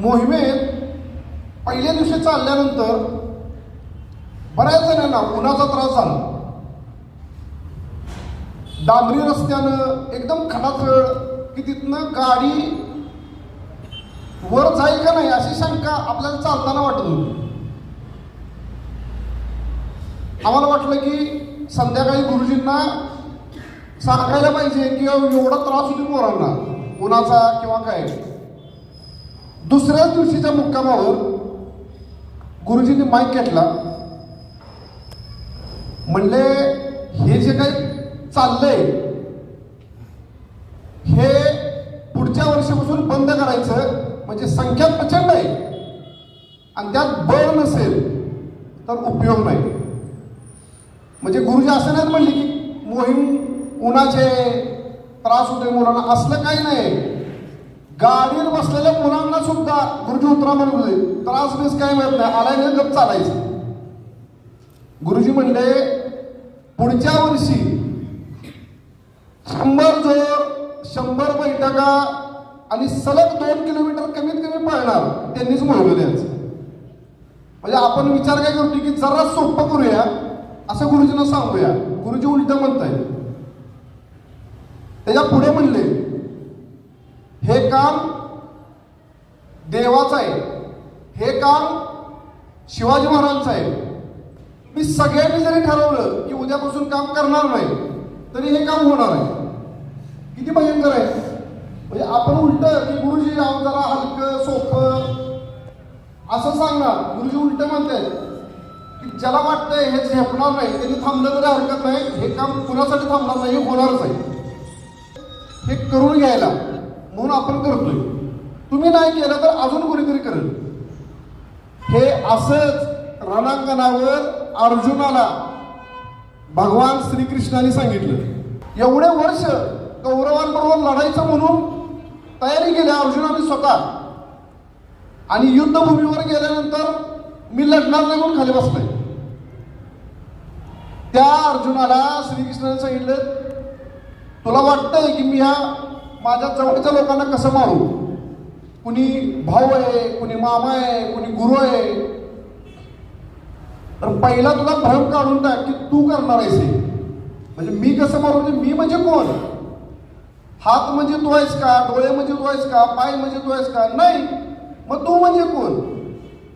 मोहिमेत पहिल्या दिवशी चालल्यानंतर बऱ्याच जणांना उन्हाचा त्रास झाला. डांबरी रस्त्यानं एकदम खडाचळ की तिथनं गाडी वर जाईल का नाही अशी शंका आपल्याला चालताना वाटत होती. आम्हाला वाटलं की संध्याकाळी गुरुजींना सांगायला पाहिजे की एवढा त्रास होती पोरांना उन्हाचा किंवा काय. दुसऱ्याच दिवशीच्या मुक्कामावर गुरुजींनी माईक घेतला. म्हणले हे जे काही चाललंय हे पुढच्या वर्षापासून बंद करायचं म्हणजे संख्या प्रचंड आहे. आणि त्यात बळ नसेल तर उपयोग नाही. म्हणजे गुरुजी असं नाही म्हणले की मोहीम उन्हाचे त्रास होते मुलांना. असलं काही नाही. गाडीवर बसलेल्या मुलांना सुद्धा गुरुजी उतरा म्हणत होते त्रास बीस काय मिळत नाही. आलाय ना गप चालायचं. गुरुजी म्हणले पुढच्या वर्षी शंभर जोर शंभर बैठका आणि सलग दोन किलोमीटर कमीत कमी पळणार त्यांनीच मोहिम द्यायचं. म्हणजे आपण विचार काय करतो की जरा सोपं करूया असं गुरुजींना सांगूया. गुरुजी उलट म्हणताय त्याच्या पुढे म्हणले हे काम देवाचं आहे. हे काम शिवाजी महाराजांचं आहे. मी सगळ्यांनी जरी ठरवलं की उद्यापासून काम करणार नाही तरी हे काम होणार आहे. किती भयंकर आहे. म्हणजे आपण उलट की गुरुजी अहो जरा हलकं सोपं असं सांगणार. गुरुजी उलट म्हणतात की ज्याला वाटतंय हे झेपणार नाही त्यांनी थांबलं तरी हरकत नाही. हे काम कुणासाठी थांबणार नाही हे होणारच आहे. हे करून घ्यायला म्हणून आपण करतोय. तुम्ही नाही केलं तर अजून कोणीतरी करेल. हे असंच रणांगणावर अर्जुनाला भगवान श्रीकृष्णाने सांगितलं. एवढे वर्ष कौरवांबरोबर लढायचं म्हणून तयारी केली अर्जुनाने स्वतः. आणि युद्धभूमीवर गेल्यानंतर मी लढणार नाही म्हणून खाली बसलाय. त्या अर्जुनाला श्रीकृष्णाने सांगितलं तुला वाटतंय की मी ह्या माझ्या जवळच्या लोकांना कसं मारू? कुणी भाऊ आहे कुणी मामा आहे कुणी गुरु आहे. तर पहिला तुला भ्रम काढून टाक की तू करणार आहेस हे. म्हणजे मी कसं मारू? म्हणजे मी म्हणजे कोण? हात म्हणजे तू आहेस का? डोळे म्हणजे तू आहेस का? पाय म्हणजे तू आहेस का? नाही. मग तू म्हणजे कोण?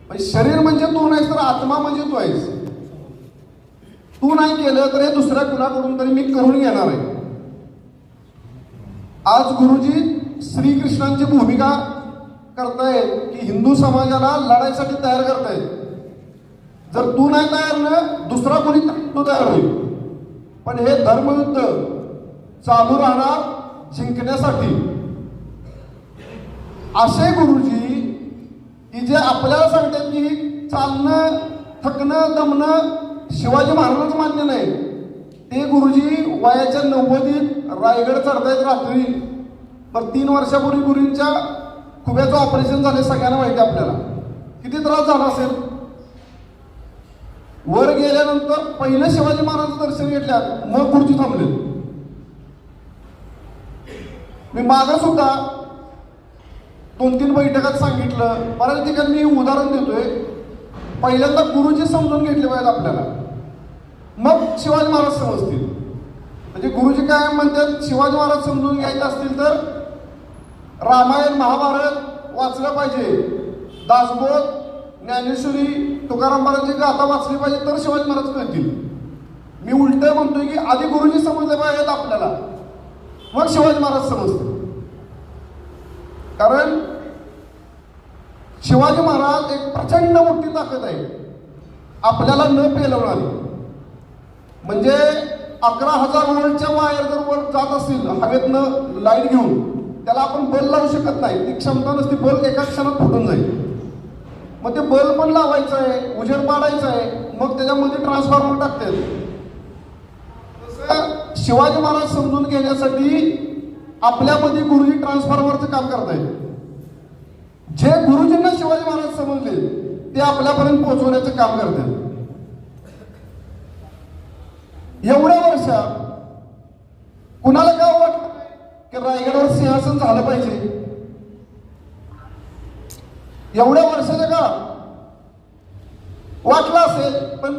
म्हणजे शरीर म्हणजे तू नाहीस तर आत्मा म्हणजे तू आहेस. तू नाही केलं तर हे दुसऱ्या कुणाकडून तरी मी करून घेणार आहे. आज गुरुजी श्रीकृष्णांची भूमिका करताय की हिंदू समाजाला लढाईसाठी तयार करताय. जर तू नाही तयार ना दुसरा कोणी तो तयार होईल. पण हे धर्मयुद्ध चालू राहणार जिंकण्यासाठी. असे गुरुजी की जे आपल्याला सांगतात की चालणं थकणं दमणं शिवाजी महाराजच मान्य नाही. ते गुरुजी वयाच्या नव्वदीत रायगड चढतायत रात्री. पण तीन वर्षापूर्वी गुरुंच्या खुब्याचं ऑपरेशन झाले सगळ्यांना माहिती आहे आपल्याला. किती त्रास झाला असेल? वर गेल्यानंतर पहिलं शिवाजी महाराज दर्शन घेतल्यात मग गुरुजी थांबले. मी मागं सुद्धा दोन तीन बैठकात सांगितलं. बऱ्याच ठिकाणी मी उदाहरण देतोय. पहिल्यांदा गुरुजी समजून घेतले पाहिजेत आपल्याला. मग शिवाजी महाराज समजतील. म्हणजे गुरुजी काय म्हणतात? शिवाजी महाराज समजून घ्यायचे असतील तर रामायण महाभारत वाचलं पाहिजे. दासबोध ज्ञानेश्वरी तुकाराम महाराजांची गाथा वाचली पाहिजे तर शिवाजी महाराज कळतील मी उलट म्हणतोय की आधी गुरुजी समजले पाहिजेत आपल्याला. मग शिवाजी महाराज समजते कारण शिवाजी महाराज एक प्रचंड मोठी ताकद आहे. आपल्याला न पेलवणारी. म्हणजे अकरा हजार वोल्टच्या वायर जर वर जात असतील हवेतनं लाइट घेऊन त्याला आपण बल लावू शकत नाही. ती क्षमता नसते बल एका क्षणात फुटून जाईल. मग ते बल पण लावायचं आहे उजेड पाडायचं आहे मग त्याच्यामध्ये ट्रान्सफॉर्मर टाकतात शिवाजी महाराज समजून घेण्यासाठी आपल्यामध्ये गुरुजी ट्रान्सफॉर्मरचं काम करतायत. जे गुरुजींना शिवाजी महाराज समजले ते आपल्यापर्यंत पोहोचवण्याचं काम करतात. एवढ्या वर्षात कुणाला काय वाटलं की रायगडावर सिंहासन झालं पाहिजे. एवढ्या वर्षाच्या काळात वाटलं असेल पण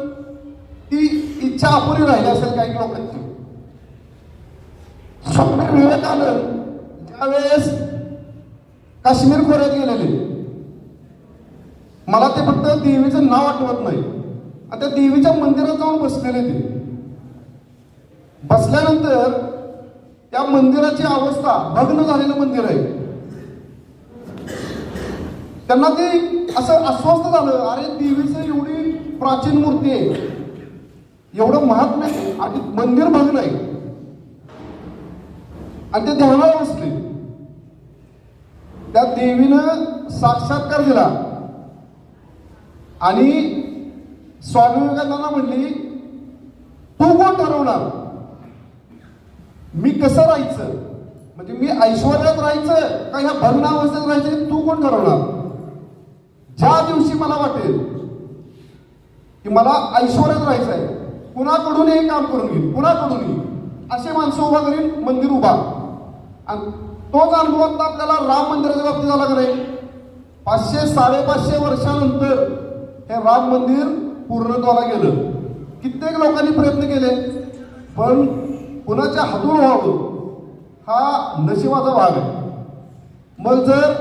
ती इच्छा अपुरी राहिली असेल काही लोकांची. स्वामी विवेकानंद ज्यावेळेस काश्मीर खोऱ्यात गेलेले मला ते फक्त देवीचं नाव आठवत नाही. आता देवीच्या मंदिरात जाऊन बसलेले ते. बसल्यानंतर त्या मंदिराची अवस्था भग्न झालेलं मंदिर आहे. त्यांना ते असं अस्वस्थ झालं अरे देवीचं एवढी प्राचीन मूर्ती आहे. एवढं महात्म्य आणि मंदिर भग्न आहे. आणि ते ध्यानाला बसले. त्या देवीनं साक्षात्कार दिला. आणि स्वामी विवेकानंदांना म्हणली तू कोण ठरवणार? मी कसं राहायचं? म्हणजे मी ऐश्वर्यात राहायचं का ह्या भग्न राहायचं तू कोण ठरवणार? ज्या दिवशी मला वाटेल की मला ऐश्वर्यात राहायचं आहे कुणाकडून हे काम करून घेईल? कुणाकडूनही असे माणसं उभा करीन मंदिर उभा. आणि तोच अनुभव आता आपल्याला राम मंदिराच्या बाबतीत झाला का नाही? पाचशे साडेपाचशे वर्षानंतर हे राम मंदिर पूर्णत्वाला गेलं. कित्येक लोकांनी प्रयत्न केले पण कुणाच्या हातून व्हावं हा नशिबाचा भाग आहे. मग जर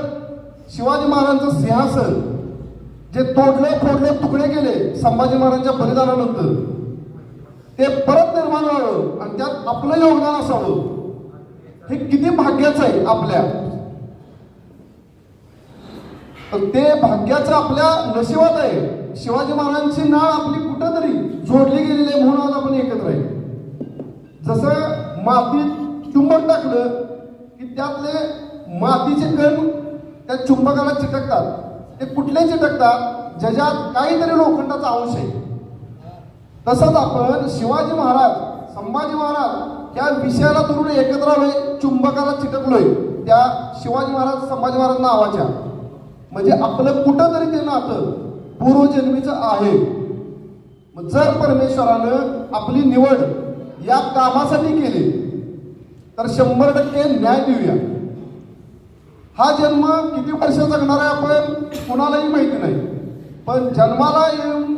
शिवाजी महाराजांचं सिंहासन जे तोडले फोडले तुकडे केले संभाजी महाराजांच्या बलिदानानंतर ते परत निर्माण व्हावं आणि त्यात आपलं योगदान असावं हे किती भाग्याचं आहे आपल्या. तर ते भाग्याचं आपल्या नशिबात आहे. शिवाजी महाराजांची नाळ आपली कुठंतरी जोडली गेली आहे म्हणून आज आपण एकत्र आहे जसं मातीत चुंबक टाकलं की त्यातले मातीचे कण त्या चुंबकाला चिटकतात ते कुठले चिटकतात ज्याच्यात काहीतरी लोखंडाचा अंश आहे. तसंच आपण शिवाजी महाराज संभाजी महाराज या विषयाला धरून एकत्र आलोय चुंबकाला चिटकलोय त्या शिवाजी महाराज संभाजी महाराज नावाच्या. म्हणजे आपलं कुठं तरी ते नातं पूर्वजन्मीचं आहे. मग जर परमेश्वरानं आपली निवड या कामासाठी केली. तर शंभर टक्के न्याय देऊया. हा जन्म किती वर्ष जगणार आहे आपण कुणालाही माहिती नाही. पण जन्माला येऊन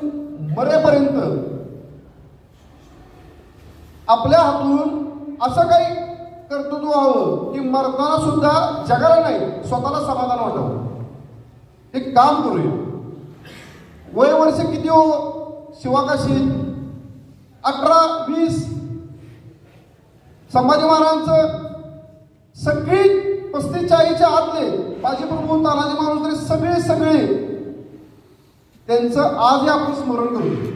मरेपर्यंत आपल्या हातून असं काही कर्तृत्व व्हावं की मरताना सुद्धा जगाला नाही स्वतःला समाधान वाटावं. हे काम करूया. वय वर्ष किती हो? शिवाकाशी अठरा वीस संभाजी महाराजांचं सगळी पस्तीच्या आईच्या आतले बाजीप्रभू तानाजी महाराज तरी सगळे सगळे त्यांचं आजही आपण स्मरण करू.